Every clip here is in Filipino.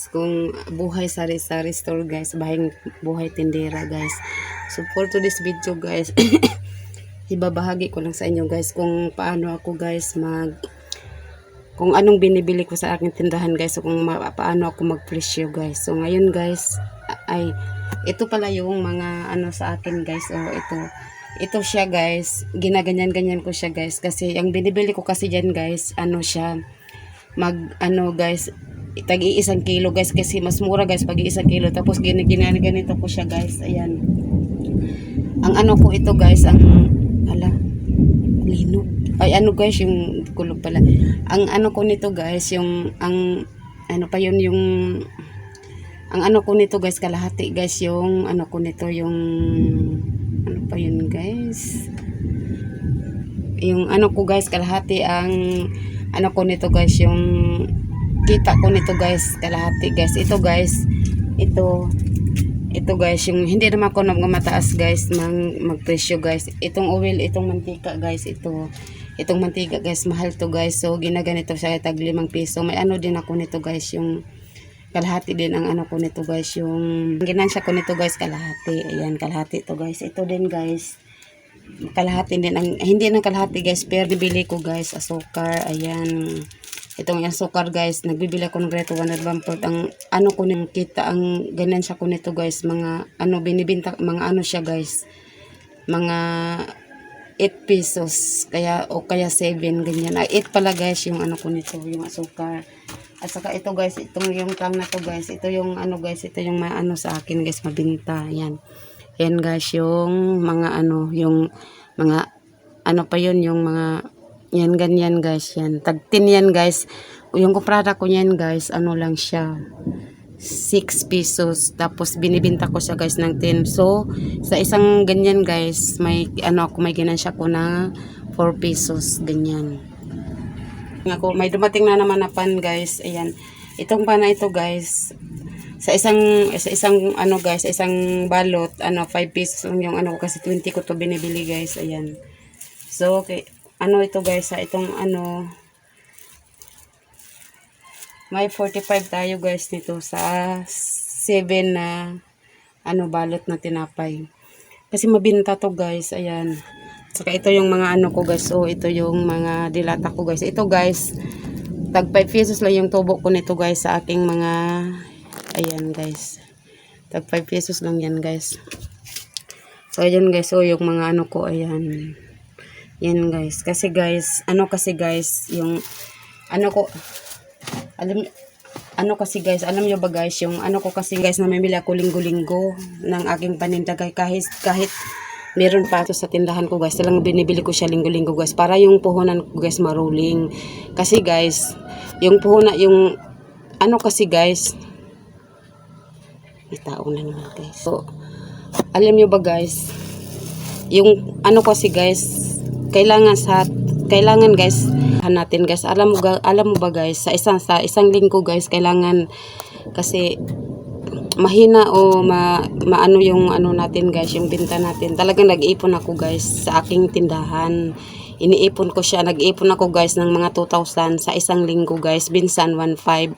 guys kung buhay sari-sari store guys, bahay buhay tindera guys. So for today's video guys, ibabahagi ko lang sa inyo guys kung paano ako guys mag kung anong binibili ko sa aking tindahan guys so kung paano ako magpresyo guys. So ngayon guys ay ito pala yung mga ano sa akin guys. Oh ito ito siya guys. Ginaganyan-ganyan ko siya guys kasi ang binibili ko kasi diyan guys ano siya mag ano guys tag isang kilo guys kasi mas mura guys pag isang kilo. Tapos gini- ganito ko siya guys. Ayan. Ang ano ko ito guys ang ala lino. Ay ano guys yung kulog pala. Ang ano ko nito guys yung ang ano pa yun yung ang ano ko nito guys kalahati guys yung ano ko nito yung ano pa yun guys? Yung ano ko guys kalahati ang ano ko nito guys yung kita ko nito guys. Kalahati guys. Ito guys. Ito. Ito guys. Yung hindi naman ako mataas guys mang magpresyo guys. Itong oil itong mantika guys. Ito. Itong mantika guys. Mahal to guys. So ginaganito siya tag limang piso. May ano din ako nito guys. Yung kalahati din ang ano ko nito guys. Yung ginansya ko nito guys. Kalahati. Ayan kalahati to guys. Ito din guys. Kalahati din ang hindi ng kalahati guys. Pero bibili ko guys. Asukar. Ayan itong asukar guys nagbibili ako ng reto 100 bamport ang ano ko nang kita ang ganyan siya ko nito guys mga ano binibinta mga ano siya guys mga 8 pesos kaya o kaya 7 ganyan. Ah, 8 pala guys yung ano ko nito yung asukar. At saka ito guys itong yung tang na to guys ito yung ano guys ito yung maano sa akin guys mabinta yan. Yan guys yung mga ano yung mga ano pa yun yung mga yan ganyan guys yan. Tag 10 yan guys. Yung kuprada ko yan guys ano lang siya 6 pesos. Tapos binibinta ko siya guys ng 10 so sa isang ganyan guys may ano ako may ginansya ko na 4 pesos ganyan. Ako may dumating na naman na pan guys. Ayan. Itong pan na ito guys sa isang sa isang ano guys sa isang balot ano 5 pesos lang yung ano kasi 20 ko to binibili guys. Ayan. So okay ano ito guys sa itong ano may 45 tayo guys nito sa 7 na ano balot na tinapay. Kasi mabinta to guys ayan. Saka ito yung mga ano ko guys so ito yung mga dilata ko guys. Ito guys tag 5 pesos lang yung tubo ko nito guys sa aking mga ayan guys. Tag 5 pesos lang yan guys. So ayan guys so yung mga ano ko ayan yan guys. Kasi guys ano kasi guys yung ano ko alam ano kasi guys alam nyo ba guys yung ano ko kasi guys namimili ako linggo-linggo ng aking paninda kahit kahit meron pa ito sa tindahan ko guys talagang binibili ko siya linggo-linggo guys para yung puhunan ko guys maruling. Kasi guys yung puhunan yung ano kasi guys may tao na naman guys so alam nyo ba guys yung ano kasi guys kailangan sa kailangan guys natin guys alam mo alam mo ba guys sa isang sa isang linggo guys kailangan kasi mahina o ma, maano yung ano natin guys yung binta natin. Talagang nag-iipon ako guys sa aking tindahan. Iniipon ko siya nag-iipon ako guys ng mga 2,000 sa isang linggo guys binsan 1,500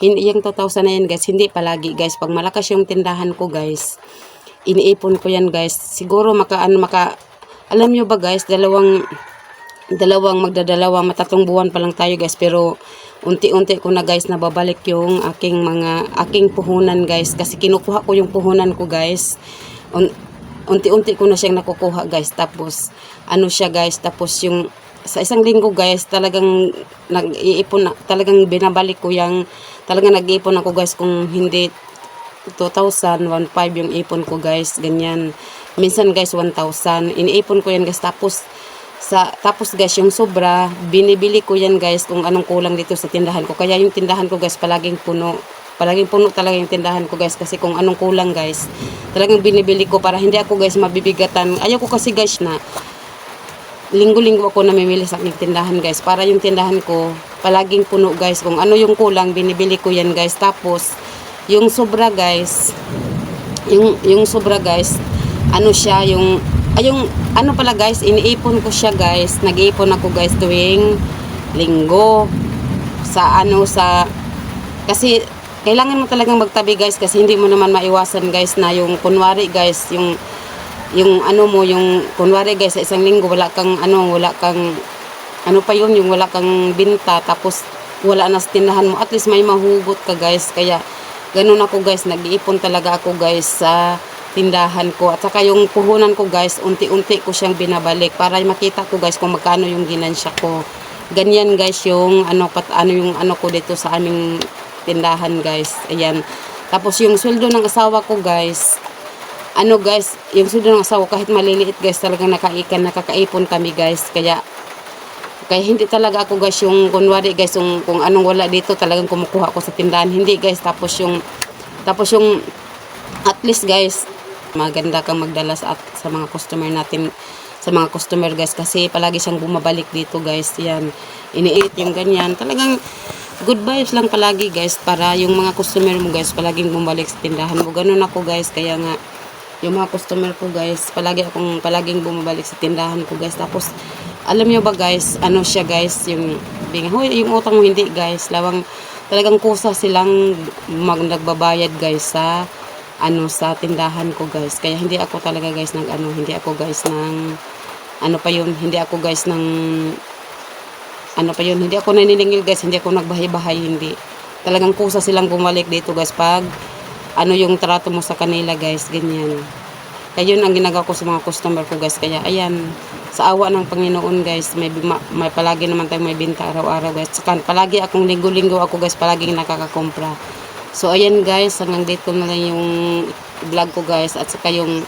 Hin- yung 2,000 na yan guys hindi palagi guys. Pag malakas yung tindahan ko guys iniipon ko yan guys. Siguro maka ano maka alam nyo ba guys dalawang dalawang magdadalawang matatong buwan pa lang tayo guys pero unti-unti ko na guys nababalik yung aking mga aking puhunan guys kasi kinukuha ko yung puhunan ko guys Un- unti-unti ko na siyang nakukuha guys tapos ano siya guys tapos yung sa isang linggo guys talagang nag-iipon na, talagang binabalik ko yung talagang nag-iipon ako guys kung hindi 2,000, 1,500 yung ipon ko guys, ganyan. Minsan guys 1,000, iniipon ko yan guys tapos sa tapos guys yung sobra binibili ko yan guys kung anong kulang dito sa tindahan ko. Kaya yung tindahan ko guys palaging puno. Palaging puno talaga yung tindahan ko guys kasi kung anong kulang guys talagang binibili ko para hindi ako guys mabibigatan. Ayaw ko kasi guys na linggo-linggo ako namimili sa aking tindahan guys. Para yung tindahan ko palaging puno guys. Kung ano yung kulang binibili ko yan guys. Tapos yung sobra guys yung yung sobra guys ano siya yung ay yung ano pala guys iniipon ko siya guys. Nag-iipon ako guys tuwing linggo. Sa ano sa kasi kailangan mo talagang magtabi guys kasi hindi mo naman maiwasan guys na yung kunwari guys yung yung ano mo yung kunwari guys sa isang linggo wala kang ano wala kang ano pa yun yung wala kang binta tapos wala na sa mo. At least may mahugot ka guys. Kaya ganun ako guys. Nag-iipon talaga ako guys sa tindahan ko. At saka yung puhunan ko guys unti-unti ko siyang binabalik para makita ko guys kung magkano yung ginansya ko. Ganyan guys yung ano pat ano yung ano ko dito sa aming tindahan guys. Ayan. Tapos yung sweldo ng asawa ko guys ano guys yung sweldo ng asawa kahit maliliit guys talagang nakaikan nakakaipon kami guys. Kaya kaya hindi talaga ako guys yung kunwari guys yung kung anong wala dito talagang kumukuha ko sa tindahan. Hindi guys tapos yung tapos yung at least guys maganda kang magdala sa, sa mga customer natin sa mga customer guys kasi palagi siyang bumabalik dito guys. Yan. Iniit yung ganyan. Talagang good vibes lang palagi guys para yung mga customer mo guys palaging bumalik sa tindahan mo. Ganun ako guys. Kaya nga yung mga customer ko guys palagi akong palaging bumabalik sa tindahan ko guys. Tapos alam niyo ba guys ano siya guys yung yung utang mo hindi guys. Lawang talagang kusa silang mag nagbabayad guys sa ano sa tindahan ko guys. Kaya hindi ako talaga guys nag ano hindi ako guys ng ano pa yun hindi ako guys ng ano pa yun hindi ako naniningil guys hindi ako nagbahay-bahay hindi. Talagang kusa silang bumalik dito guys pag ano yung trato mo sa kanila guys ganyan. Kaya yun ang ginagawa ko sa mga customer ko guys. Kaya ayan sa awa ng Panginoon guys may, bima- may palagi naman tayo may binta araw-araw guys. Saka palagi akong linggo-linggo ako guys palaging nakakakompra so ayan guys hanggang dito na lang yung vlog ko guys. At saka yung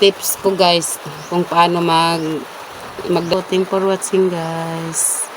tips ko guys kung paano mag mag for watching guys